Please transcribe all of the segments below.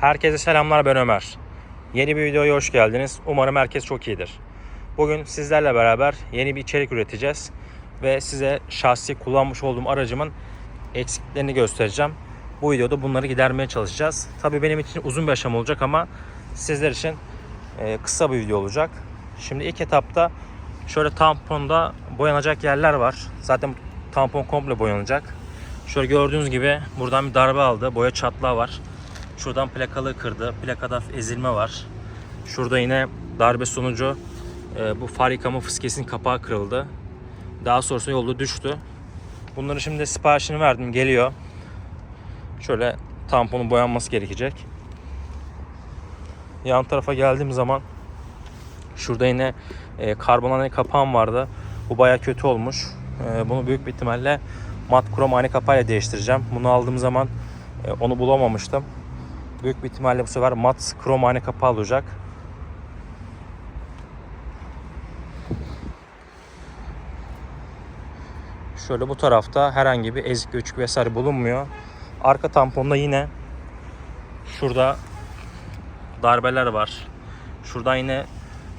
Herkese selamlar ben Ömer. Yeni bir videoya hoş geldiniz. Umarım herkes çok iyidir. Bugün sizlerle beraber yeni bir içerik üreteceğiz. Ve size şahsi kullanmış olduğum aracımın eksiklerini göstereceğim. Bu videoda bunları gidermeye çalışacağız. Tabii benim için uzun bir aşama olacak ama sizler için e, kısa bir video olacak. Şimdi ilk etapta şöyle tamponda boyanacak yerler var. Zaten tampon komple boyanacak. Şöyle gördüğünüz gibi buradan bir darbe aldı. Boya çatlağı var. Şuradan plakalı kırdı. Plakada ezilme var. Şurada yine darbe sonucu e, bu far yıkama fıskesinin kapağı kırıldı. Daha sonrasında yolda düştü. Bunları şimdi siparişini verdim. Geliyor. Şöyle tamponun boyanması gerekecek. Yan tarafa geldiğim zaman şurada yine e, karbon ayna kapağım vardı. Bu baya kötü olmuş. E, bunu büyük bir ihtimalle mat krom ayna kapağıyla değiştireceğim. Bunu aldığım zaman e, onu bulamamıştım. Büyük bir ihtimalle bu sefer mat krom ayna kapağı olacak. Şöyle bu tarafta herhangi bir ezik göçük vesaire bulunmuyor. Arka tamponda yine şurada darbeler var. Şuradan yine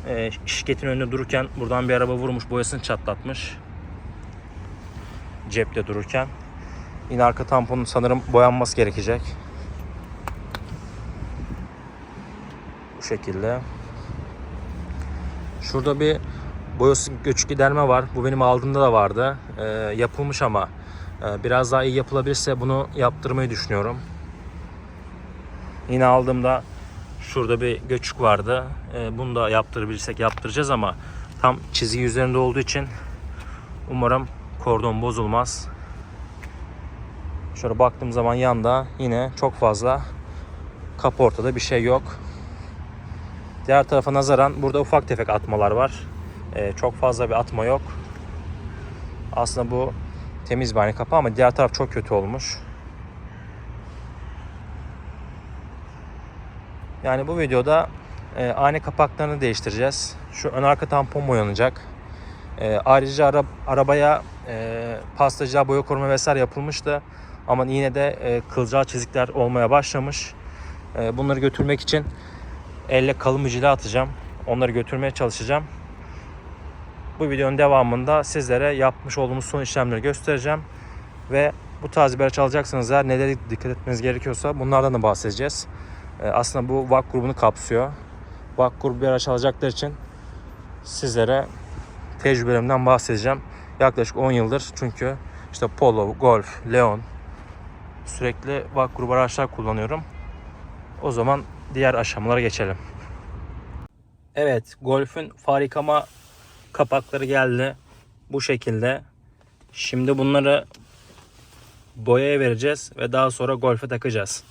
e, şirketin önünde dururken buradan bir araba vurmuş boyasını çatlatmış. Cepte dururken. Yine arka tamponun sanırım boyanması gerekecek. Şekilde. Şurada bir boyası göçük giderme var. Bu benim aldığımda da vardı. Ee, yapılmış ama e, biraz daha iyi yapılabilirse bunu yaptırmayı düşünüyorum. Yine aldığımda şurada bir göçük vardı. Ee, bunu da yaptırabilirsek yaptıracağız ama tam çizgi üzerinde olduğu için umarım kordon bozulmaz. Şöyle baktığım zaman yanda yine çok fazla kaportada bir şey yok. Diğer tarafa nazaran burada ufak tefek atmalar var. Ee, çok fazla bir atma yok. Aslında bu temiz bir ayna kapağı ama diğer taraf çok kötü olmuş. Yani bu videoda e, ayna kapaklarını değiştireceğiz. Şu ön arka tampon boyanacak. E, ayrıca ara, arabaya e, pastacığa boya koruma vesaire yapılmıştı. Ama yine de e, kılcal çizikler olmaya başlamış. E, bunları götürmek için elle kalın bir cila atacağım. Onları götürmeye çalışacağım. Bu videonun devamında sizlere yapmış olduğumuz son işlemleri göstereceğim. Ve bu tarz bir araç alacaksanız eğer nelere dikkat etmeniz gerekiyorsa bunlardan da bahsedeceğiz. Ee, aslında bu VAK grubunu kapsıyor. VAK grubu bir araç alacaklar için sizlere tecrübelerimden bahsedeceğim. Yaklaşık 10 yıldır çünkü işte Polo, Golf, Leon sürekli VAK grubu araçlar kullanıyorum. O zaman diğer aşamalara geçelim. Evet, Golf'ün far yıkama kapakları geldi. Bu şekilde. Şimdi bunları boyaya vereceğiz ve daha sonra Golf'e takacağız.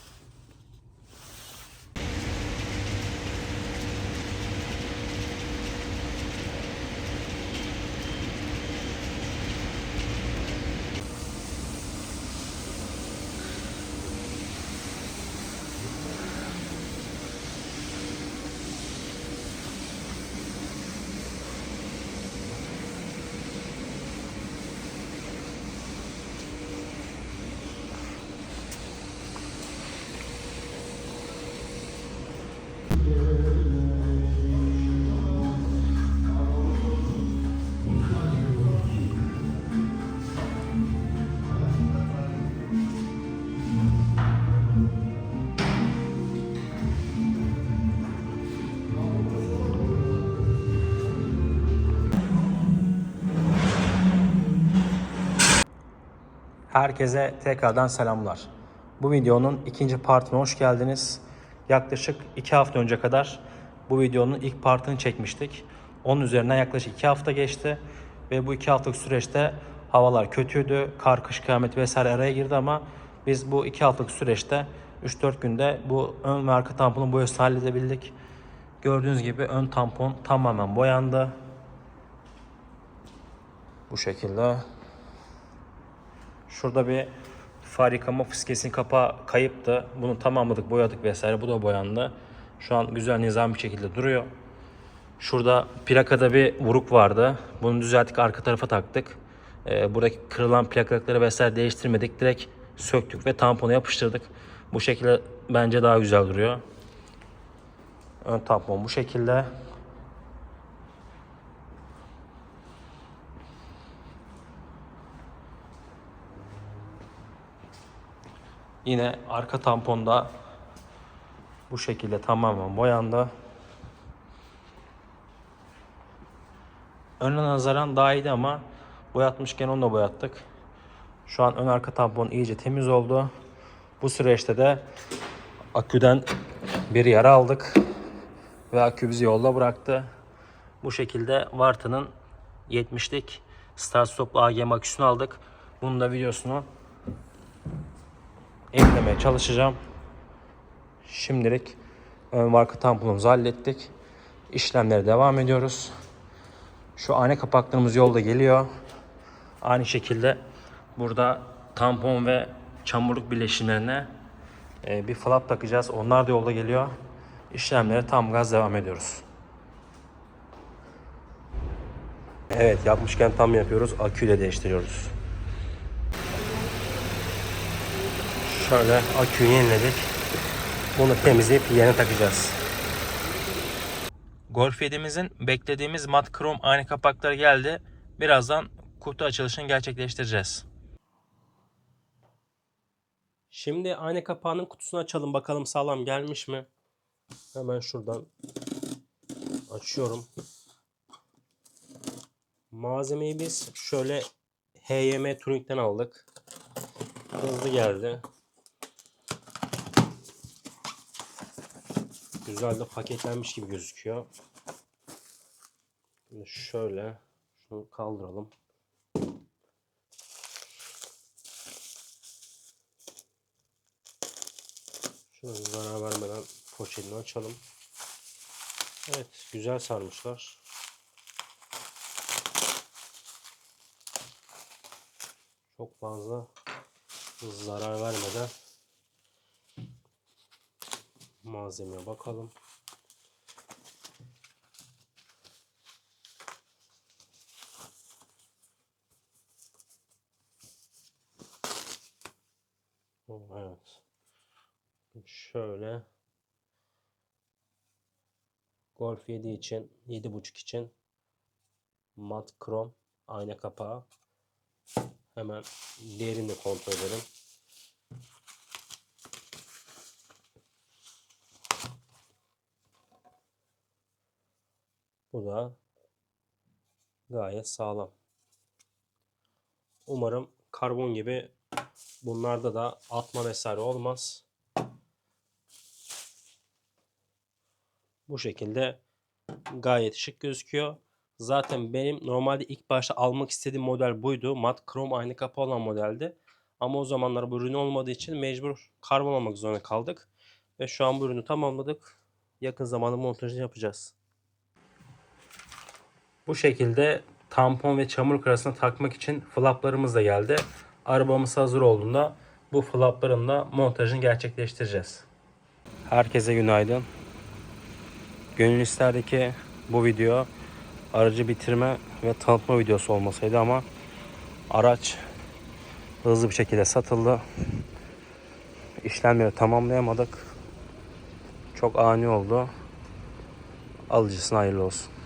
Herkese tekrardan selamlar. Bu videonun ikinci partine hoş geldiniz. Yaklaşık iki hafta önce kadar bu videonun ilk partını çekmiştik. Onun üzerinden yaklaşık iki hafta geçti. Ve bu iki haftalık süreçte havalar kötüydü. Kar, kış, kıyamet vesaire araya girdi ama biz bu iki haftalık süreçte 3-4 günde bu ön ve arka tamponun boyasını halledebildik. Gördüğünüz gibi ön tampon tamamen boyandı. Bu şekilde Şurada bir far yıkama fıskesinin kapağı kayıptı. Bunu tamamladık, boyadık vesaire. Bu da boyandı. Şu an güzel nizam bir şekilde duruyor. Şurada plakada bir vuruk vardı. Bunu düzelttik, arka tarafa taktık. Ee, buradaki kırılan plakaları vesaire değiştirmedik. Direkt söktük ve tamponu yapıştırdık. Bu şekilde bence daha güzel duruyor. Ön tampon bu şekilde. Yine arka tamponda bu şekilde tamamen boyandı. Önüne nazaran daha iyiydi ama boyatmışken onu da boyattık. Şu an ön arka tampon iyice temiz oldu. Bu süreçte de aküden bir yara aldık ve akü bizi yolda bıraktı. Bu şekilde Varta'nın 70'lik start stoplu AGM aküsünü aldık. Bunun da videosunu eklemeye çalışacağım. Şimdilik ön arka tamponumuzu hallettik. İşlemlere devam ediyoruz. Şu ayna kapaklarımız yolda geliyor. Aynı şekilde burada tampon ve çamurluk birleşimlerine e, bir flap takacağız. Onlar da yolda geliyor. İşlemlere tam gaz devam ediyoruz. Evet yapmışken tam yapıyoruz. Aküyle değiştiriyoruz. Şöyle aküyü yeniledik. Bunu temizleyip yerine takacağız. Golf 7'imizin beklediğimiz mat krom aynı kapakları geldi. Birazdan kutu açılışını gerçekleştireceğiz. Şimdi aynı kapağının kutusunu açalım bakalım sağlam gelmiş mi? Hemen şuradan açıyorum. Malzemeyi biz şöyle HYM Tuning'den aldık. Hızlı geldi. Güzel de paketlenmiş gibi gözüküyor. Şimdi şöyle şunu kaldıralım. Şunu zarar vermeden poşetini açalım. Evet güzel sarmışlar. Çok fazla zarar vermeden malzemeye bakalım. Oh, Evet. Şöyle Golf 7 için 7.5 için mat krom ayna kapağı hemen diğerini de kontrol edelim. Bu da gayet sağlam. Umarım karbon gibi bunlarda da atma vesaire olmaz. Bu şekilde gayet şık gözüküyor. Zaten benim normalde ilk başta almak istediğim model buydu. Mat krom aynı kapı olan modeldi. Ama o zamanlar bu ürün olmadığı için mecbur karbon almak zorunda kaldık. Ve şu an bu ürünü tamamladık. Yakın zamanda montajını yapacağız. Bu şekilde tampon ve çamur arasına takmak için flaplarımız da geldi. Arabamız hazır olduğunda bu flapların da montajını gerçekleştireceğiz. Herkese günaydın. Gönül isterdi ki bu video aracı bitirme ve tanıtma videosu olmasaydı ama araç hızlı bir şekilde satıldı. İşlemleri tamamlayamadık. Çok ani oldu. Alıcısına hayırlı olsun.